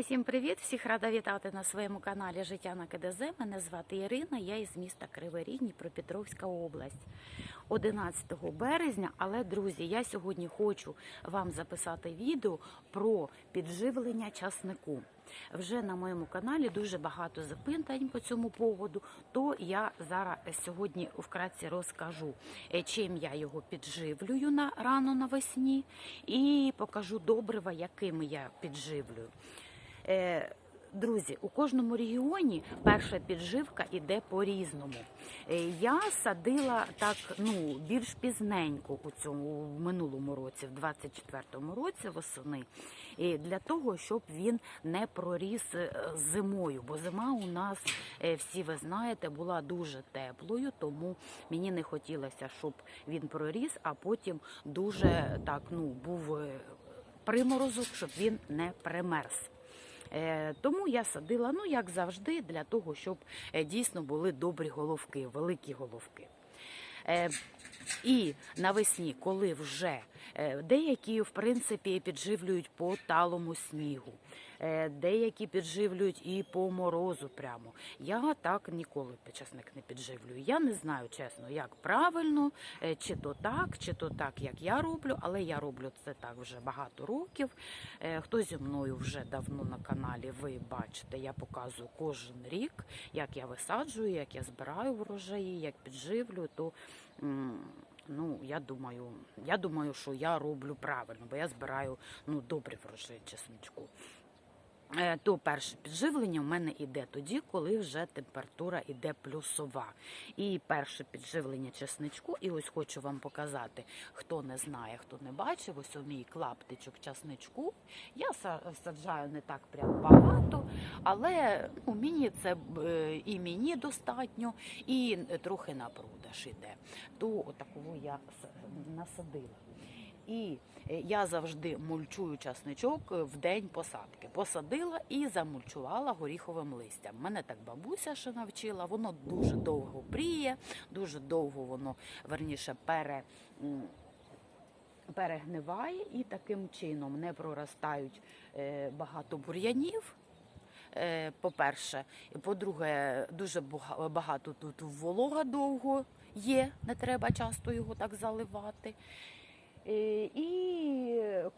Усім привіт! Всіх рада вітати на своєму каналі Життя на КДЗ. Мене звати Ірина, я із міста Кривий Ріг, Дніпропетровська область. 11 березня, але друзі, я сьогодні хочу вам записати відео про підживлення часнику. Вже на моєму каналі дуже багато запитань по цьому поводу, то я зараз сьогодні вкратці розкажу, е, чим я його підживлюю на рано навесні, і покажу добрива, якими я підживлюю. Е, Друзі, у кожному регіоні перша підживка іде по-різному. Е, Я садила так ну більш пізненько у цьому в минулому році, в 24-му році восени, і для того, щоб він не проріс е, зимою. Бо зима у нас всі ви знаєте була дуже теплою, тому мені не хотілося, щоб він проріс, а потім дуже так ну був приморозок, щоб він не примерз. Е, Тому я садила, ну як завжди, для того, щоб е, дійсно були добрі головки, великі головки. Е, І навесні, коли вже деякі в принципі підживлюють по талому снігу, деякі підживлюють і по морозу прямо. Я так ніколи часник не підживлюю. Я не знаю чесно, як правильно, е, чи то так, чи то так, як я роблю, але я роблю це так вже багато років. Е, Хто зі мною вже давно на каналі, ви бачите, я показую кожен рік, як я висаджую, як я збираю врожаї, як підживлю, то ну я думаю, я думаю, що я роблю правильно, бо я збираю ну добрі врожаї чесничку. Е, То перше підживлення в мене іде тоді, коли вже температура іде плюсова. І перше підживлення чесничку, і ось хочу вам показати, хто не знає, хто не бачив, ось у мій клаптичок чесничку. Я саджаю не так прям багато, але ну, мені це е, і мені достатньо, і трохи на продаж іде. То отакову я насадила. І е, я завжди мульчую часничок е, в день посадки. Посадила і замульчувала горіховим листям. Мене так бабуся ще навчила. Воно дуже довго пріє, дуже довго воно верніше пере. Перегниває і таким чином не проростають е, багато бур'янів. По-перше, по-друге, дуже багато тут волога довго є, не треба часто його так заливати. Е, І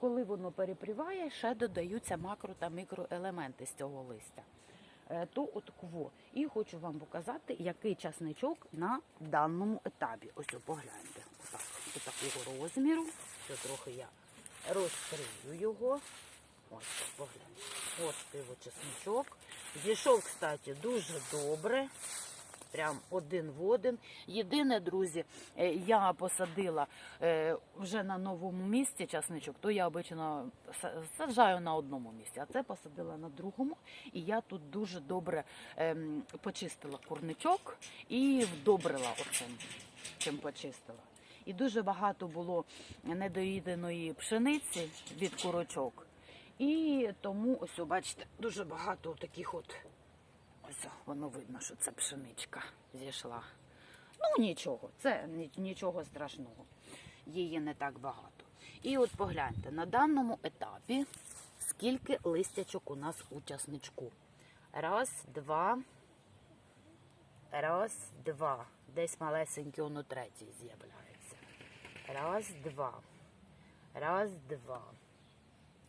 коли воно перепріває, ще додаються макро та мікроелементи з цього листя. Е, То от кво. І хочу вам показати, який часничок на даному етапі. Ось погляньте. Отак, до розміру. Це трохи я розкрию його. Ось погляньте. Ось його чесничок. Зійшов, кстати, дуже добре. Прям один в один. Єдине, друзі, е, я посадила е, вже на новому місці часничок, то я обично саджаю на одному місці, а це посадила на другому. І я тут дуже добре ем, почистила курничок і вдобрила оцим, чим почистила. І дуже багато було недоїденої пшениці від курочок. І тому, ось, бачите, дуже багато таких от Ось воно видно, що це пшеничка зійшла. Ну нічого, це нічого страшного. Її не так багато. І от погляньте, на даному етапі скільки листячок у нас у часничку. Раз, два. Раз, два. Десь малесенький воно третій з'являється. Раз, два. Раз, два.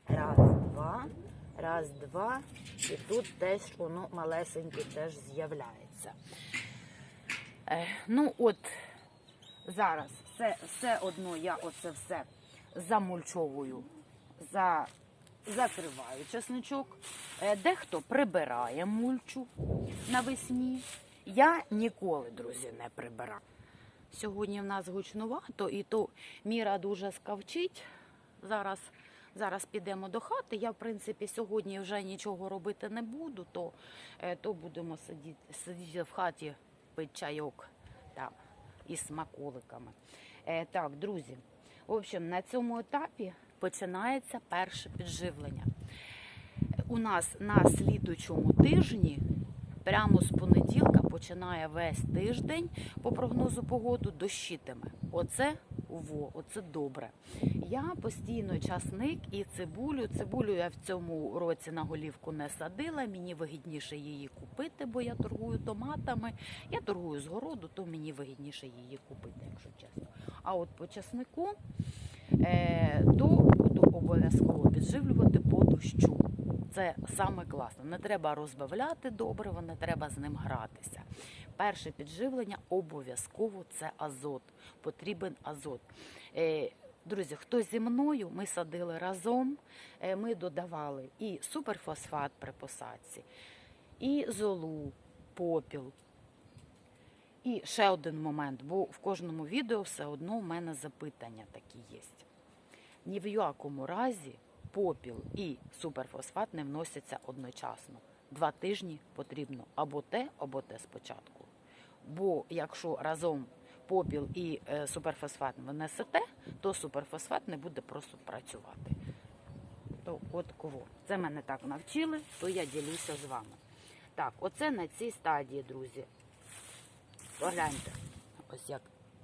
Раз, два. Раз, два. І тут теж воно малесеньке теж з'являється. Е, ну от зараз все, все одно я оце все замульчовую, за, закриваю чесничок. Е, дехто прибирає мульчу навесні. Я ніколи, друзі, не прибираю. Сьогодні в нас гучнувато, і то міра дуже скавчить. Зараз, зараз підемо до хати. Я, в принципі, сьогодні вже нічого робити не буду, то, е, то будемо сидіти, сидіти в хаті, пити чайок там, із смаколиками. Е, так, друзі, в общем, на цьому етапі починається перше підживлення. У нас на слідучому тижні прямо з понеділка починає весь тиждень по прогнозу погоду дощитиме. Оце Во, оце добре. Я постійно часник і цибулю. Цибулю я в цьому році на голівку не садила. Мені вигідніше її купити, бо я торгую томатами. Я торгую з городу, то мені вигідніше її купити, якщо чесно. А от по часнику е, то буду обов'язково підживлювати по дощу. Це саме класно. Не треба розбавляти добриво, не треба з ним гратися. Перше підживлення обов'язково це азот. Потрібен азот. Е, Друзі, хто зі мною, ми садили разом, е, ми додавали і суперфосфат при посадці, і золу, попіл. І ще один момент, бо в кожному відео все одно в мене запитання такі є. Ні в якому разі попіл і суперфосфат не вносяться одночасно. Два тижні потрібно або те, або те спочатку. Бо якщо разом попіл і е, суперфосфат внесете, то суперфосфат не буде просто працювати. То от кого. Це мене так навчили, то я ділюся з вами. Так, оце на цій стадії, друзі. Погляньте, ось як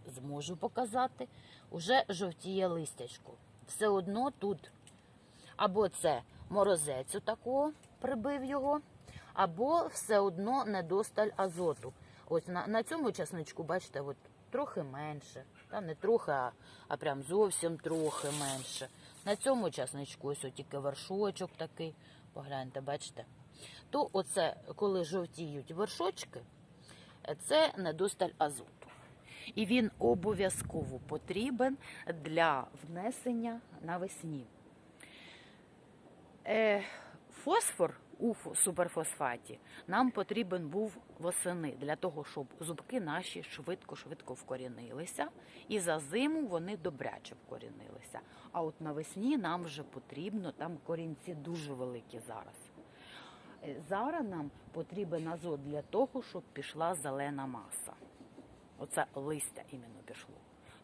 зможу показати. Уже жовтіє листячко. Все одно тут або це морозець такого прибив його, або все одно недосталь азоту. Ось на, на цьому часничку, бачите, от трохи менше. Та не трохи, а, а прям зовсім трохи менше. На цьому часничку ось тільки вершочок такий. Погляньте, бачите? То оце, коли жовтіють вершочки, це недосталь азоту. І він обов'язково потрібен для внесення навесні. Е, фосфор у суперфосфаті нам потрібен був восени для того, щоб зубки наші швидко-швидко вкорінилися, і за зиму вони добряче вкорінилися. А от навесні нам вже потрібно, там корінці дуже великі зараз. Е, Зараз нам потрібен азот для того, щоб пішла зелена маса. Оце листя іменно пішло.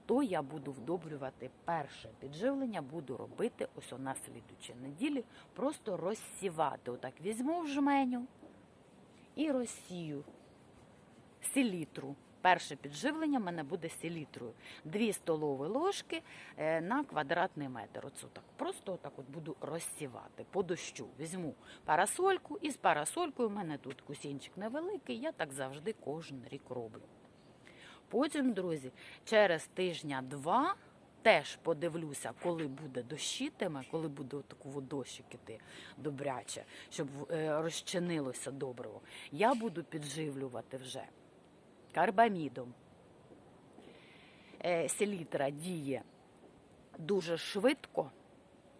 То я буду вдобрювати перше підживлення, буду робити ось у нас слідучі неділі, просто розсівати. Отак візьму в жменю і розсію селітру. Перше підживлення в мене буде селітрою. Дві столові ложки е, на квадратний метр. Оце так. Просто отак от буду розсівати по дощу. Візьму парасольку, і з парасолькою в мене тут кусінчик невеликий, я так завжди кожен рік роблю. Потім, друзі, через тижня-два теж подивлюся, коли буде дощитиме, коли буде таку дощик іти добряче, щоб е, розчинилося добриво. Я буду підживлювати вже карбамідом. Е, Селітра діє дуже швидко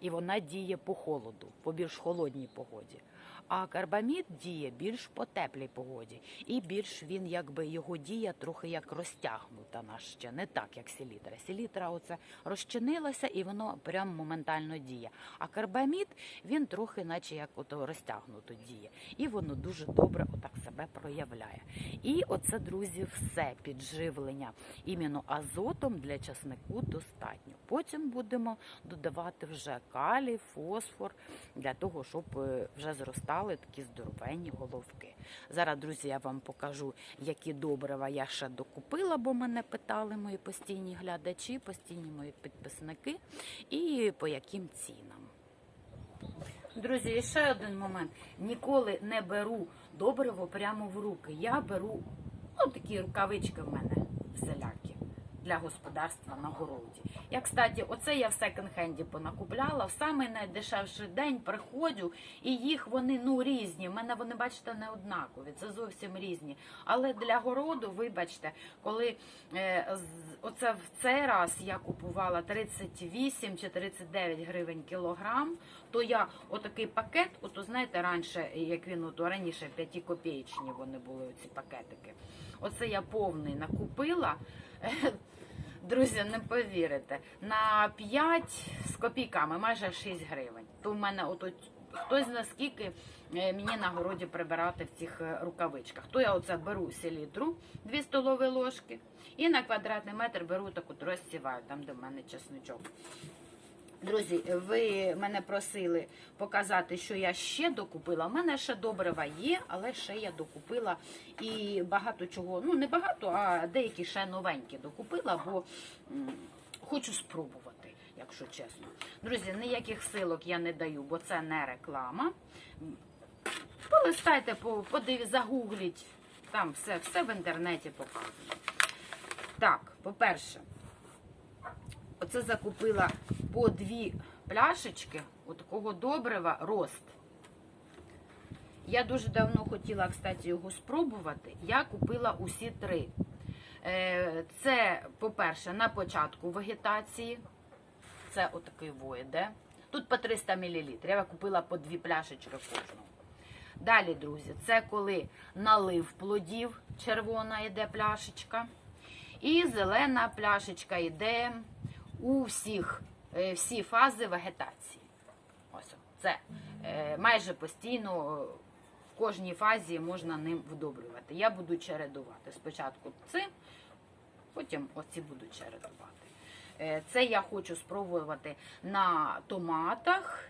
і вона діє по холоду, по більш холодній погоді. А карбамід діє більш по теплій погоді, і більш він, якби його дія трохи як розтягнута наш ще не так, як селітра. Селітра оце розчинилася і воно прям моментально діє. А карбамід він трохи, наче як ото розтягнуто діє, і воно дуже добре отак себе проявляє. І оце, друзі, все підживлення іменно азотом для часнику достатньо. Потім будемо додавати вже калій, фосфор для того, щоб е, вже зростали такі здоровенні головки. Зараз, друзі, я вам покажу, які добрива я ще докупила, бо мене питали мої постійні глядачі, постійні мої підписники, і по яким цінам. Друзі, і ще один момент. Ніколи не беру добриво прямо в руки. Я беру ну, такі рукавички в мене всілякі для господарства на городі. Я, кстати, оце я в секонд-хенді понакупляла. В самий найдешевший день приходжу, і їх вони ну різні. В мене вони, бачите, не однакові. Це зовсім різні. Але для городу, вибачте, коли е, оце в цей раз я купувала 38 чи 39 гривень кілограм, то я отакий пакет, ото знаєте, раніше, як він ото раніше 5 копеечні вони були ці пакетики. Оце я повний накупила. Друзі, не повірите, на 5 з копійками, майже 6 гривень. То в мене отут хтось наскільки е, мені на городі прибирати в цих е, рукавичках. То я оце беру селітру, 2 столові ложки, і на квадратний метр беру таку розсіваю, там де в мене чесничок. Друзі, ви мене просили показати, що я ще докупила. У мене ще добрива є, але ще я докупила і багато чого. Ну не багато, а деякі ще новенькі докупила, бо м, хочу спробувати, якщо чесно. Друзі, ніяких силок я не даю, бо це не реклама. Полистайте, по- подив, загугліть. Там все, все в інтернеті показано. Так, по-перше, оце закупила по дві пляшечки отакого добрива рост. Я дуже давно хотіла, кстати, його спробувати. Я купила усі три. Е, Це, по-перше, на початку вегетації. Це отакий воїде. Тут по 300 мл. Я купила по дві пляшечки кожного. Далі, друзі, це коли налив плодів, червона йде пляшечка. І зелена пляшечка йде у всіх, е, всі фази вегетації. Ось це е, майже постійно е, в кожній фазі можна ним вдобрювати. Я буду чередувати. Спочатку цим, потім оці буду чередувати. Це я хочу спробувати на томатах.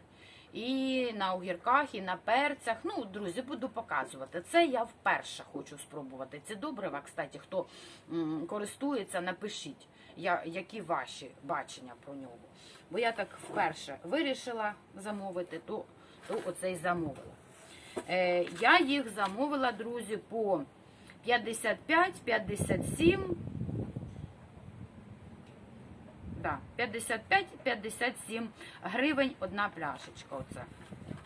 І на огірках, і на перцях. Ну, друзі, буду показувати. Це я вперше хочу спробувати. Ці добрива, кстати, хто користується, напишіть, які ваші бачення про нього. Бо я так вперше вирішила замовити, то, то оце й замовила. Е, я їх замовила, друзі, по 55, 57. 55-57 гривень одна пляшечка. Оце.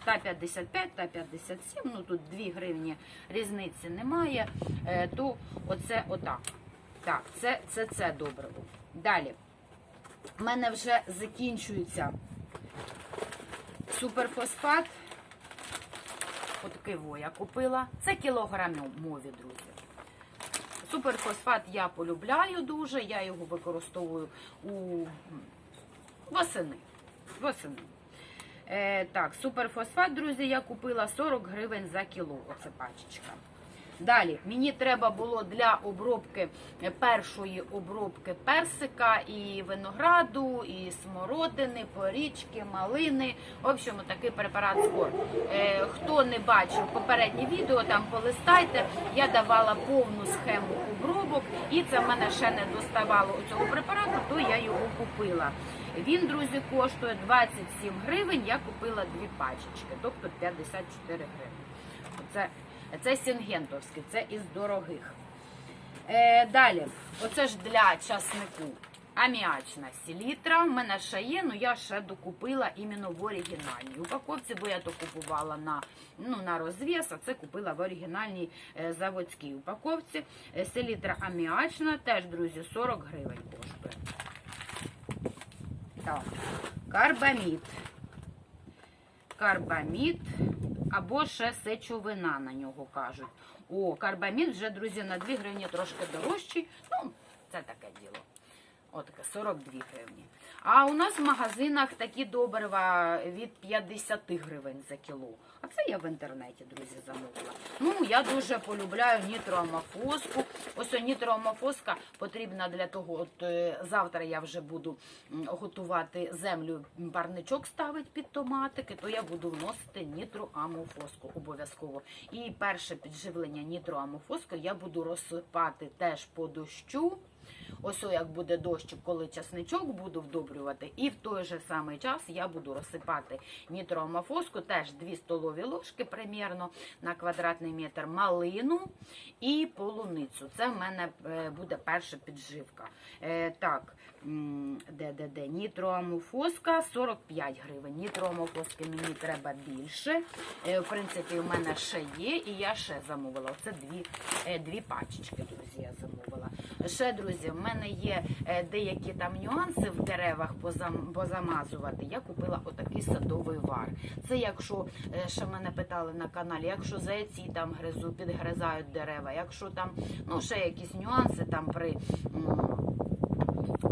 Та 55, та 57, ну тут 2 гривні різниці немає. Е, то оце отак. Так, це це, це добре. Далі. У мене вже закінчується суперфосфат. Отакий во я купила. Це кілограмові, друзі. Суперфосфат я полюбляю дуже, я його використовую у восени. восени. Е, так, суперфосфат, друзі, я купила 40 гривень за кіло. Оце пачечка. Далі, мені треба було для обробки е, першої обробки персика і винограду, і смородини, порічки, малини. В общем, такий препарат скор. Е, хто не бачив попереднє відео, там полистайте. Я давала повну схему обробок, і це в мене ще не доставало цього препарату, то я його купила. Він, друзі, коштує 27 гривень. Я купила дві пачечки, тобто 54 гривень. Оце це сінгентовський, це із дорогих. Е, далі, оце ж для часнику. Аміачна селітра. В мене ще є, але я ще докупила іменно в оригінальній упаковці, бо я то купувала на ну, на розв'яз, а це купила в оригінальній е, заводській упаковці. Е, селітра аміачна, теж, друзі, 40 гривень коштує. Так, карбамід. Карбамід або ще сечовина на нього кажуть. О, карбамід вже, друзі, на 2 гривні трошки дорожчий. Ну, це таке діло. Отаке, 42 гривні. А у нас в магазинах такі добрива від 50 гривень за кіло. А це я в інтернеті, друзі, замовила. Ну, я дуже полюбляю нітроамофоску. Ось нітроамофоска потрібна для того, от е, завтра я вже буду готувати землю, парничок ставить під томатики, то я буду вносити нітроамофоску обов'язково. І перше підживлення нітроамофоскою я буду розсипати теж по дощу. Ось як буде дощ, коли часничок буду вдобрювати, і в той же самий час я буду розсипати нітроамофоску, теж 2 столові ложки примірно на квадратний метр малину і полуницю. Це в мене е, буде перша підживка. Е, Так, де, де, де? Нітроамофоска 45 гривень. Нітроамофоски мені треба більше. Е, В принципі, у мене ще є, і я ще замовила. Оце дві пачечки, друзі, я замовила. Ще, друзі, в мене є е, деякі там нюанси в деревах позамазувати. Я купила отакий садовий вар. Це якщо е, ще мене питали на каналі, якщо зайці там гризу, підгризають дерева, якщо там ну ще якісь нюанси там при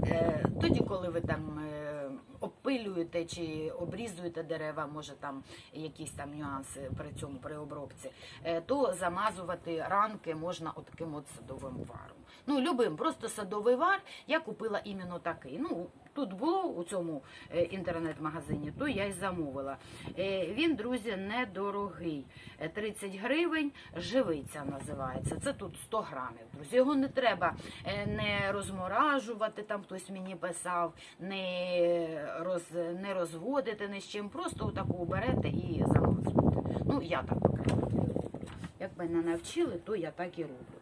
е, тоді, коли ви там. Е, Обпилюєте чи обрізуєте дерева, може там якісь там нюанси при цьому при обробці, е, то замазувати ранки можна отаким от садовим варом. Ну, любим, просто садовий вар. Я купила іменно такий. Ну, тут було у цьому е, інтернет-магазині, то я й замовила. Е, Він, друзі, недорогий. Е, 30 гривень, живиця називається. Це тут 100 грамів. Друзі, його не треба е, не розморажувати, там хтось мені писав, не, роз, не розводити ні з чим. Просто отаку берете і замазуєте. Ну, я так. Як мене навчили, то я так і роблю.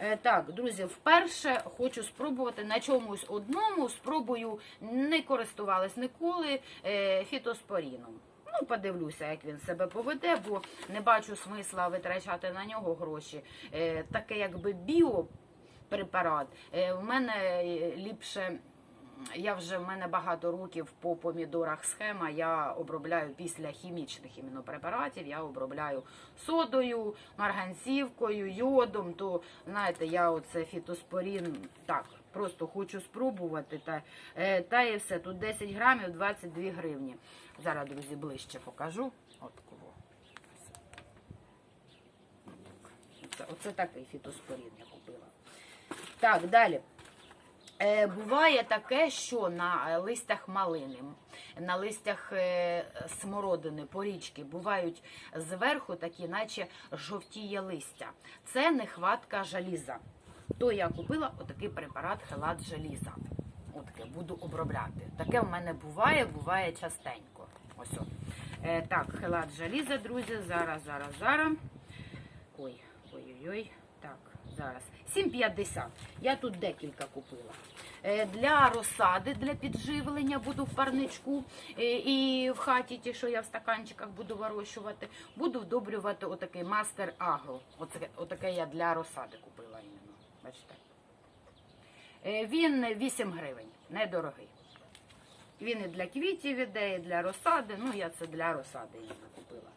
Е, Так, друзі, вперше хочу спробувати на чомусь одному. Спробую не користувалась ніколи е, фітоспоріном. Ну, подивлюся, як він себе поведе, бо не бачу смисла витрачати на нього гроші. Е, Таке якби біопрепарат. В мене ліпше. Я вже в мене багато років по помідорах схема. Я обробляю після хімічних іменно препаратів. Я обробляю содою, марганцівкою, йодом. То знаєте, я оце фітоспорін так просто хочу спробувати. Та, е, та і все. Тут 10 грамів, 22 гривні. Зараз, друзі, ближче покажу. От кого. Оце, оце такий фітоспорін я купила. Так, далі. Е, буває таке, що на е, листях малини, на листях е, смородини, порічки бувають зверху такі, наче жовтіє листя. Це нехватка желіза. То я купила отакий препарат хелат желіза. Отаке буду обробляти. Таке в мене буває, буває частенько. Ось. Так, хелат желіза, друзі. Зараз, зараз, зараз. Ой, ой-ой-ой. Зараз. 7,50. Я тут декілька купила. Е, Для розсади, для підживлення буду в парничку е, і в хаті, ті, що я в стаканчиках буду вирощувати, буду вдобрювати отакий мастер агро. Оце, отаке я для розсади купила іменно. Бачите. Е, Він 8 гривень, недорогий. Він і для квітів іде, і для розсади. Ну, я це для розсади іменно купила.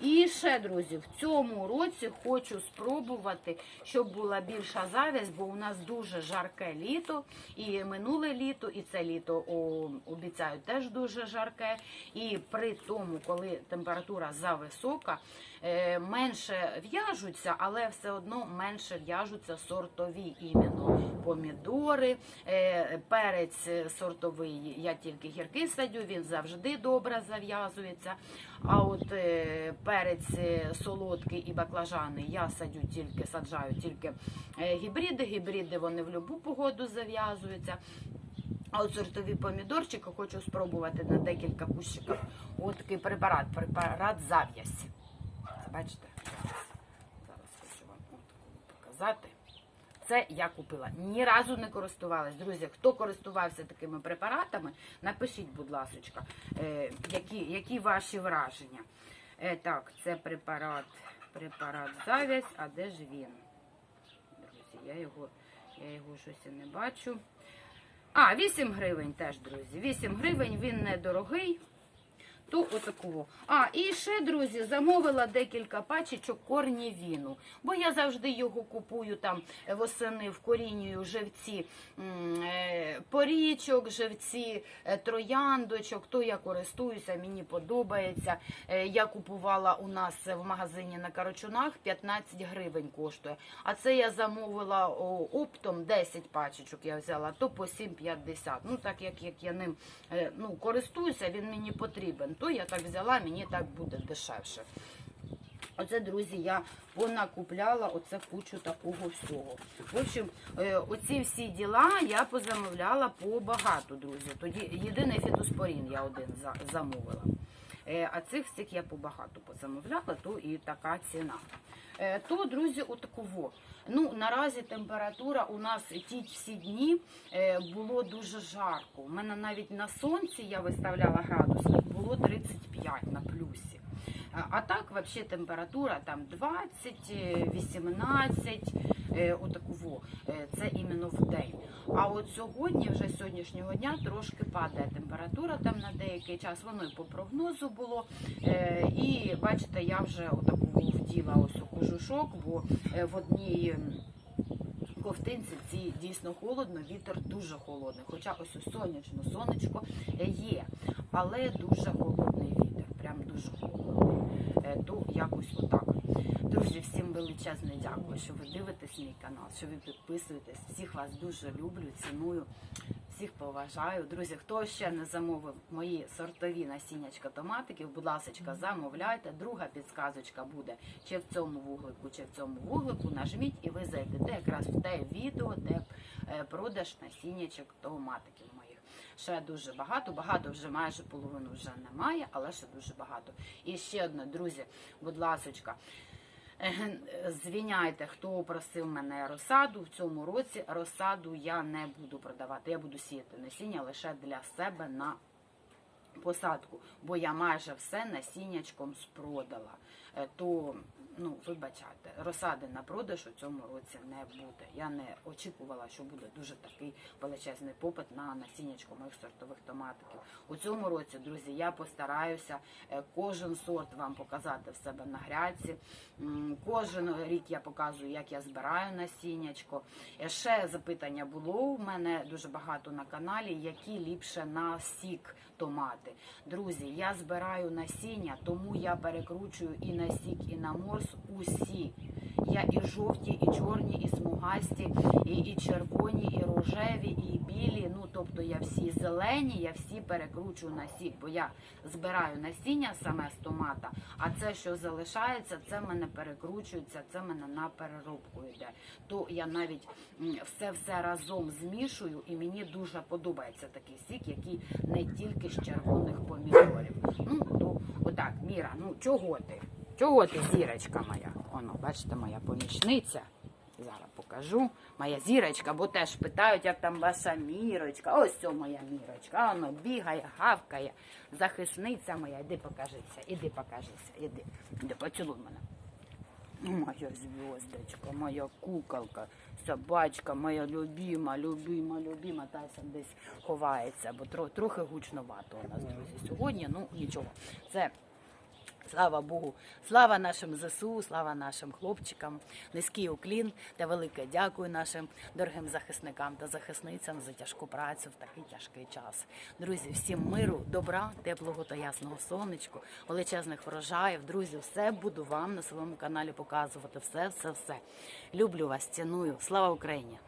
І ще, друзі, в цьому році хочу спробувати, щоб була більша завість, бо у нас дуже жарке літо, і минуле літо, і це літо о, обіцяють теж дуже жарке. І при тому, коли температура зависока, менше в'яжуться, але все одно менше в'яжуться сортові іменно помідори, е, перець сортовий. Я тільки гіркий садю, він завжди добре зав'язується. А от е, перець е, солодкий і баклажани я садю тільки саджаю тільки е, гібриди. Гібриди вони в будь-яку погоду зав'язуються. А от сортові помідорчики хочу спробувати на декілька кущиків. От такий препарат, препарат зав'язь. Бачите? Зараз, зараз хочу вам показати. Це я купила. Ні разу не користувалась. Друзі, хто користувався такими препаратами, напишіть, будь ласка, е, які, які ваші враження. Е, так, це препарат, препарат зав'язь, а де ж він? Друзі, я його, я його щось не бачу. А, 8 гривень теж, друзі. 8 гривень, він недорогий. То отакого. А, і ще, друзі, замовила декілька пачечок корнівіну. Бо я завжди його купую там е, восени вкорінюю живці е, порічок, живці е, трояндочок. То я користуюся, мені подобається. Я купувала у нас в магазині на Карачунах 15 гривень коштує. А це я замовила оптом 10 пачечок я взяла, то по 7,50. Ну так як, як я ним ну, користуюся, він мені потрібен. То я так взяла, мені так буде дешевше. Оце, друзі, я понакупляла оце кучу такого всього. В общем, е, оці всі діла я позамовляла побагато, друзі. Тоді єдиний фітоспорін я один замовила. Е, А цих всіх я побагато позамовляла, то і така ціна. Е, То, друзі, отаково. Ну, наразі температура у нас ті всі дні е, було дуже жарко. У мене навіть на сонці я виставляла градусник, було 35 на плюсі. А- А так, взагалі, температура там 20, е, 18, е. Е, Це іменно в день. А от сьогодні, вже сьогоднішнього дня, трошки падає температура там на деякий час. Воно і по прогнозу було. Е, І бачите, я вже отаку вділа ось у кожушок, бо в одній. Ковтинці ці дійсно холодно, вітер дуже холодний. Хоча ось сонячно, сонечко є, але дуже холодний вітер, прям дуже холодний. То якось отак. Друзі, всім величезне дякую, що ви дивитесь мій канал, що ви підписуєтесь. Всіх вас дуже люблю, ціную. всіх поважаю. Друзі, хто ще не замовив мої сортові насіннячка томатиків, будь ласка, замовляйте. Друга підсказочка буде чи в цьому вуглику, чи в цьому вуглику. Нажміть і ви зайдете якраз в те відео, де е, продаж насіннячок томатиків. Ще дуже багато, багато вже майже половину вже немає, але ще дуже багато. І ще одне, друзі, будь ласочка. Звіняйте, хто просив мене розсаду. В цьому році розсаду я не буду продавати. Я буду сіяти насіння лише для себе на посадку, бо я майже все насіннячком спродала. Е, То ну вибачайте, розсади на продаж у цьому році не буде. Я не очікувала, що буде дуже такий величезний попит на насіннячко моїх сортових томатиків. У цьому році, друзі, я постараюся е, кожен сорт вам показати в себе на грядці. Кожен рік я показую, як я збираю насіннячко. Е, Ще запитання було у мене дуже багато на каналі, які ліпше на сік томати. Друзі, я збираю насіння, тому я перекручую і на сік, і на морс усі. Я і жовті, і чорні, і смугасті, і, і червоні, і рожеві, і білі. Ну тобто я всі зелені, я всі перекручую на сік, бо я збираю насіння саме з томата, а це, що залишається, це в мене перекручується, це мене на переробку йде. То я навіть все все разом змішую, і мені дуже подобається такий сік, який не тільки з червоних помідорів. Ну то отак, Міра, ну чого ти? Чого ти, зірочка моя? Оно, бачите, моя помічниця. Зараз покажу. Моя зірочка, бо теж питають, як там ваша мірочка. Ось це моя мірочка. Воно бігає, гавкає. Захисниця моя. Іди покажися, іди покажися, іди. Іди, поцілуй мене. Моя зв'язочка, моя куколка, собачка, моя любима, любима, любима, та десь ховається, бо трохи гучновато у нас, друзі, сьогодні. Ну нічого. Це Слава Богу, слава нашим ЗСУ, слава нашим хлопчикам, низький уклін та велике дякую нашим дорогим захисникам та захисницям за тяжку працю в такий тяжкий час. Друзі, всім миру, добра, теплого та ясного сонечку, величезних врожаїв. Друзі, все буду вам на своєму каналі показувати. Все, все, все. Люблю вас, ціную. Слава Україні!